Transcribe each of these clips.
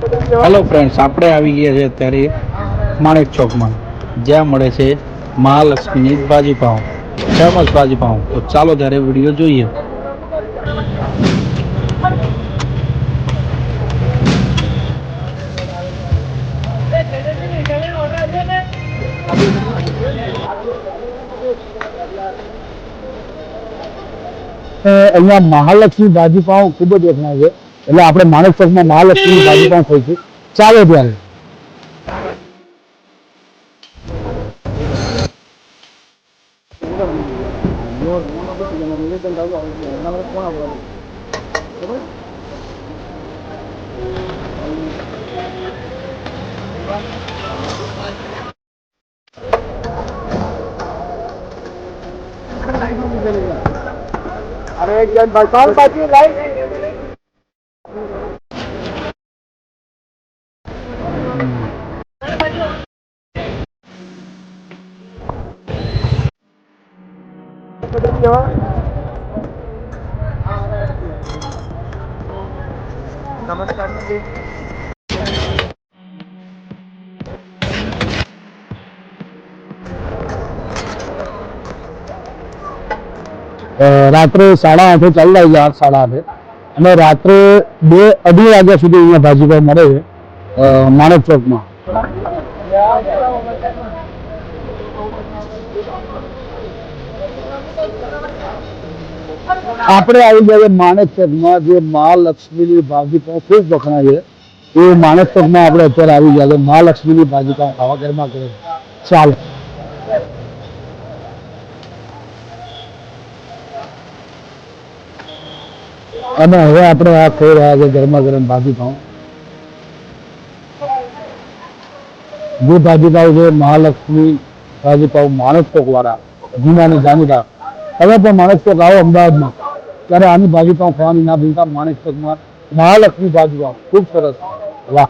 Hello friends આપણે આવી ગયા છે અત્યારે માણેક ચોકમાં. જ્યાં મળે છે મહાલક્ષ્મીની ભાજી પાઉં. ફેમસ ભાજી તો ચાલો ત્યારે વીડિયો જોઈએ. અહીંયા મહાલક્ષ્મી ભાજી ખૂબ જ વખણાય છે. એટલે આપણે માણેક ચોકમાં મહાલક્ષ્મી ભાજી પાઉં ખાઈશું ચાલો ત્યારે અરે એક જણ ભાઈ પાછી લાઈ અ, રાત્રે સાડા આઠે ચાલી જાય છે આઠ સાડા આઠે અને રાત્રે બે અઢી વાગ્યા સુધી અહીંયા ભાજીપાવ મળે છે અ, માણેક ચોકમાં આપણે આવી ગયા માણેક ચોકમાં જે મહાલક્ષ્મીની ભાજીપાવ ખૂબ વખણાય છે. એ માણેક ચોકમાં આપણે અત્યારે આવી ગયા છે. મહાલક્ષ્મીની ભાજીપાવ ખાવા ઘરમાં કરે ચાલો. અને હવે આપણે આ ખાઈ રહ્યા છે ગરમા ગરમ ભાજી પાઉં જે ભાજી પાઉં છે મહાલક્ષ્મી ભાજી પાઉં માણસ ચોક વાળા જૂના ને જાણીતા હવે પણ માણસ ચોક આવો અમદાવાદમાં ત્યારે આની ભાજી પાઉં ખાવાની ના ભૂલતા માણસ ચોકમાં મહાલક્ષ્મી ભાજી પાઉં ખૂબ સરસ વાહ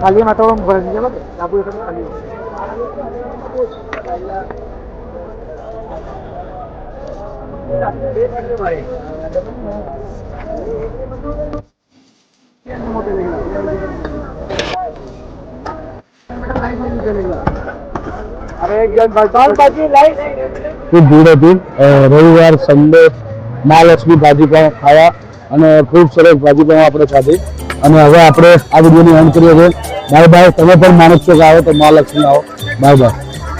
খালি মাথা ওরম ঘরে নিয়ে যাবে তারপর এখানে খালি। মধ্যে দেখলাম ખૂબ ભીડ હતી રવિવાર સન્ડે મહાલક્ષ્મી પણ ખાવા અને ખૂબ સરસ ભાજીપાવ આપણે ખાધી. અને હવે આપણે આ વિડીયોની એન્ડ કરીએ છીએ. Bye bye. તમે પણ માણસ કે આવો તો મહાલક્ષ્મી આવો. Bye bye.